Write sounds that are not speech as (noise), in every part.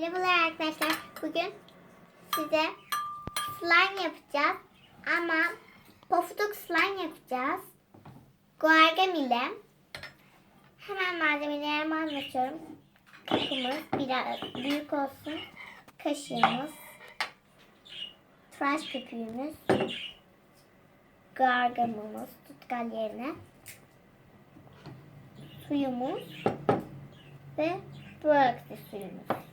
Merhabalar arkadaşlar. Bugün size slime yapacağız. Ama pofuduk slime yapacağız. Guargam ile. Hemen malzemelerimi anlatıyorum. Kapımız biraz büyük olsun. Kaşığımız. Tıraş köpüğümüz. Gargamımız tutkal yerine. Suyumuz. Ve börekli suyumuz.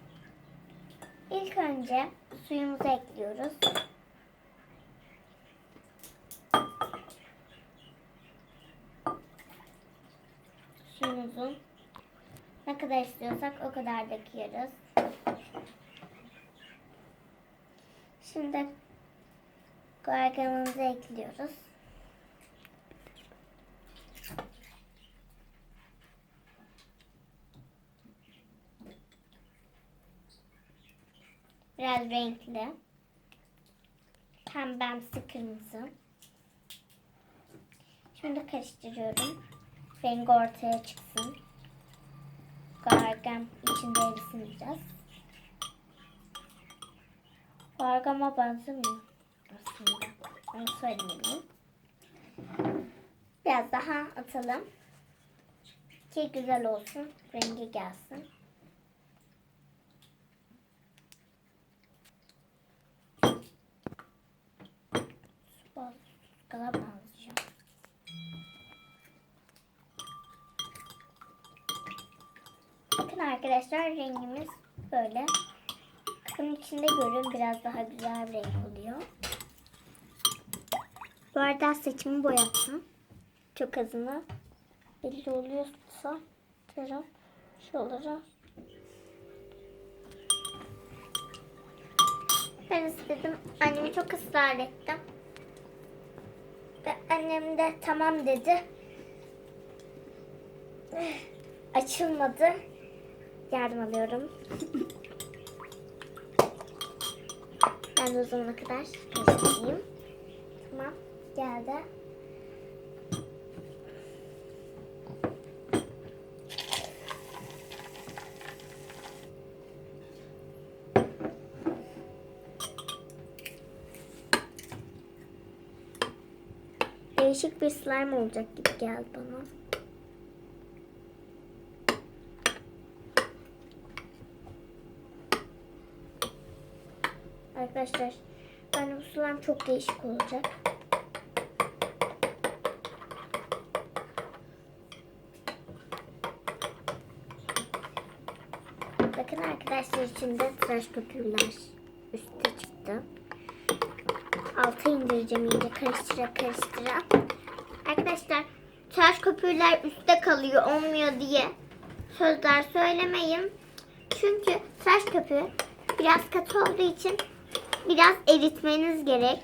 İlk önce suyumuzu ekliyoruz. Suyumuzu ne kadar istiyorsak o kadar döküyoruz. Şimdi guargamamızı ekliyoruz. Biraz renkli. Pembemsi kırmızı. Şimdi karıştırıyorum. Rengi ortaya çıksın. Gargam içinde erisin biraz. Gargama benzemiyor aslında. Onu söylemeliyim. Biraz daha atalım. Ki güzel olsun. Rengi gelsin. Balıklara benziyor. Bakın arkadaşlar rengimiz böyle. Bakın içinde görün biraz daha güzel bir renk oluyor. Bu arada saçımı boyattım. Çok azını. Belli oluyorsa tarım şuralara. Ben istedim. Annemi çok ısrar ettim. Annem de tamam dedi. Açılmadı. Yardım alıyorum. Ben de o kadar karıştırayım. Tamam. Geldi. Değişik bir slime olacak gibi geldi bana. Arkadaşlar bence bu slime çok değişik olacak. Bakın arkadaşlar içinde tıraş köpüğüler üstte çıktı. Alta indireceğim iyice karıştıra karıştıra. Arkadaşlar tıraş köpüğüler üstte kalıyor olmuyor diye sözler söylemeyin. Çünkü tıraş köpüğü biraz katı olduğu için biraz eritmeniz gerek.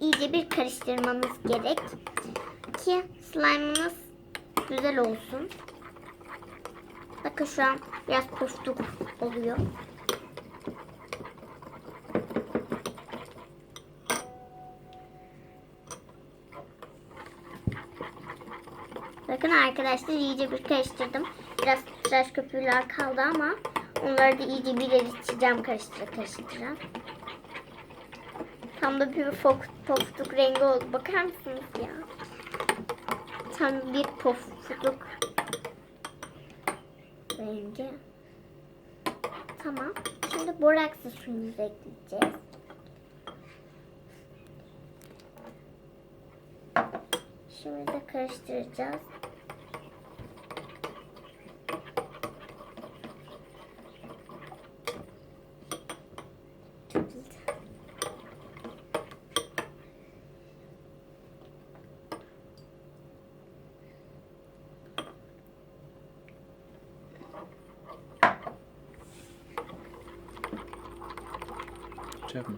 İyice bir karıştırmanız gerek ki slime'ınız güzel olsun. Bakın şu an biraz poftuk oluyor. Bakın arkadaşlar iyice bir karıştırdım. Biraz tıraş köpüğüler kaldı ama onları da iyice bir eriteceğim karıştıra karıştıra. Tam da bir poftuk, poftuk rengi oldu. Bakar mısınız ya? Tam bir poftuk rengi. Tamam. Şimdi borakslı suyumuzu ekleyeceğiz. Şimdi de karıştıracağız. Çok güzel. Çek mi?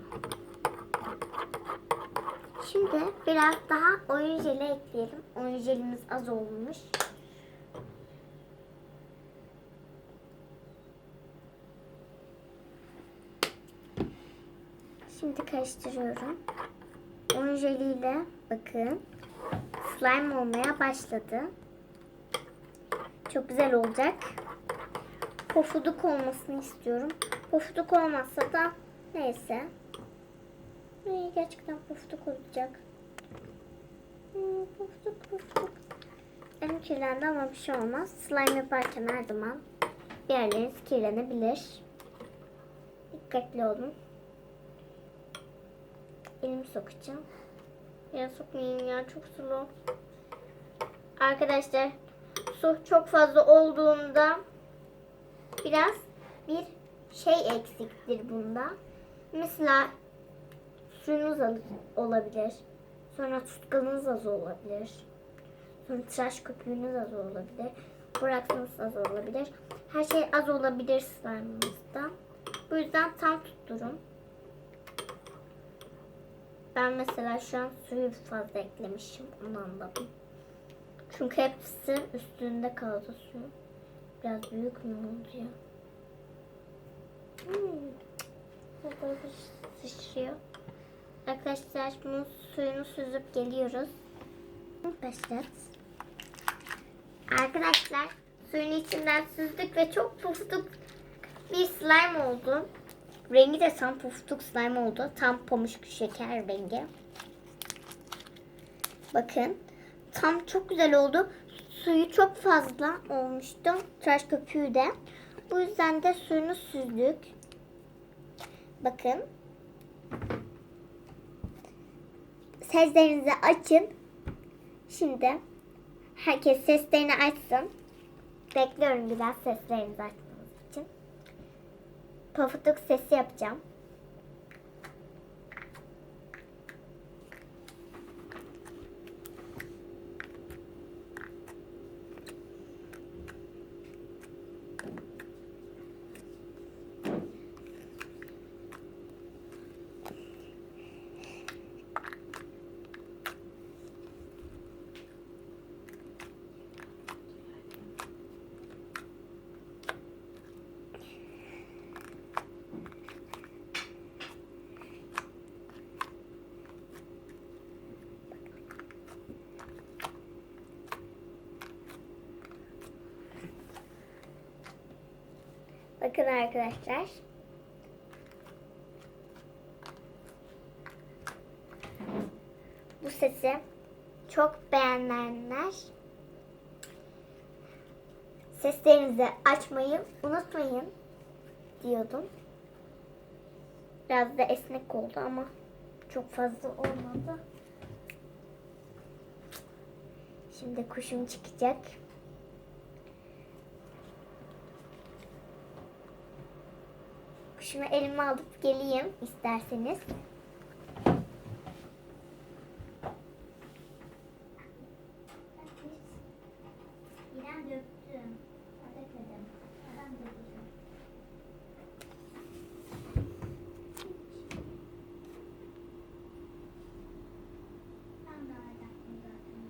Şimdi biraz daha oyun jeli ekleyelim. Oyun jelimiz az olmuş. Şimdi karıştırıyorum. Oyun jeliyle bakın slime olmaya başladı. Çok güzel olacak. pofuduk olmasını istiyorum. Pofuduk olmazsa da neyse. Ay, gerçekten pofuduk olacak. Hmm, pofuduk pofuduk. Elim kirlendi ama bir şey olmaz. Slime yaparken her zaman bir yerleriniz kirlenebilir. Dikkatli olun. Elimi sokacağım. Ya sokmayayım ya çok sulu. Arkadaşlar su çok fazla olduğunda biraz bir şey eksiktir bunda. Mesela suyunuz az olabilir. Sonra tutkalınız az olabilir. Sonra tıraş köpüğünüz az olabilir. Bıraksanız az olabilir. Her şey az olabilir slime'ınızda. Bu yüzden tam tutturun. Ben mesela şu an suyu fazla eklemişim. Onu anladım. Çünkü hepsi üstünde kaldı su. Biraz büyük mü oldu ya? Hmm. Bir sıçrıyor. Arkadaşlar bunun suyunu süzüp geliyoruz. Başlat. Arkadaşlar suyun içinden süzdük ve çok pufuduk bir slime oldu. Rengi de tam pufuduk slime oldu. Tam pamuk şeker rengi. Bakın. Tam çok güzel oldu. Suyu çok fazla olmuştu. Tıraş köpüğü de. Bu yüzden de suyunu süzdük. Bakın. Seslerinizi açın. Şimdi herkes seslerini açsın. Bekliyorum biraz seslerinizi açmanız için. Pofuduk sesi yapacağım. Bakın arkadaşlar. Bu sesi çok beğenenler seslerinizi açmayı unutmayın diyordum. Biraz da esnek oldu ama çok fazla olmadı. Şimdi kuşum çıkacak. Kuşumu elime alıp geleyim isterseniz. İrem döktüm. Dökmedim. Ben dökeceğim. Ben de alacaktım zaten.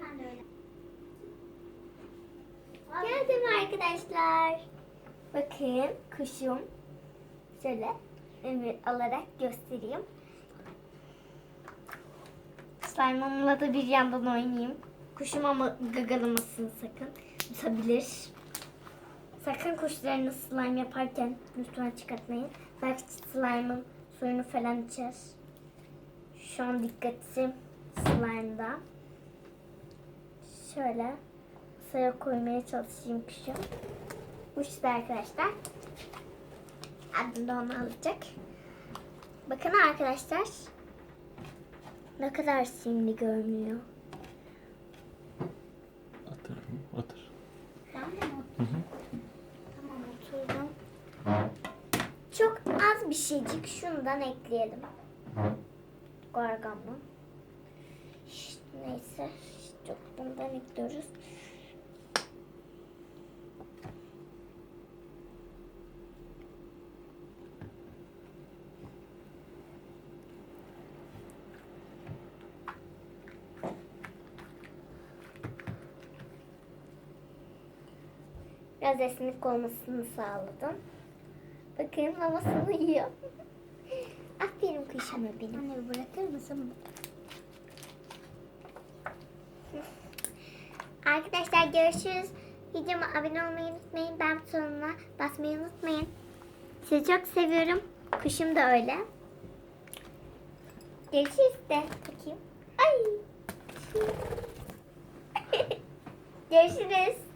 Ben de öyle. Geldim arkadaşlar. Bakın kuşum. Şöyle emir alarak göstereyim. Slime'ımla da bir yandan oynayayım. Kuşum ama gagalamasın sakın. Tutabilir. Sakın kuşlarını slime yaparken lütfen çıkartmayın. Belki slime'ın suyunu falan içer. Şu an dikkati slime'da. Şöyle masaya koymaya çalışayım kuşum. Uçtu arkadaşlar. Abim de onu alacak. Bakın arkadaşlar. Ne kadar simli görünüyor. Atır. Tamam mı? Tamam oturdum. Çok az bir şeycik şundan ekleyelim. Gargamla. İşte neyse. Çok bundan ekliyoruz. Biraz esnek olmasını sağladım. Bakın mamasını yiyor. (laughs) Aferin kuşuma benim. Anne bırakır mısın? (laughs) Arkadaşlar görüşürüz. Videoma abone olmayı unutmayın. Ben butonuna basmayı unutmayın. Sizi çok seviyorum. Kuşum da öyle. Görüşürüz de. Bakayım. Ay. (laughs) Görüşürüz.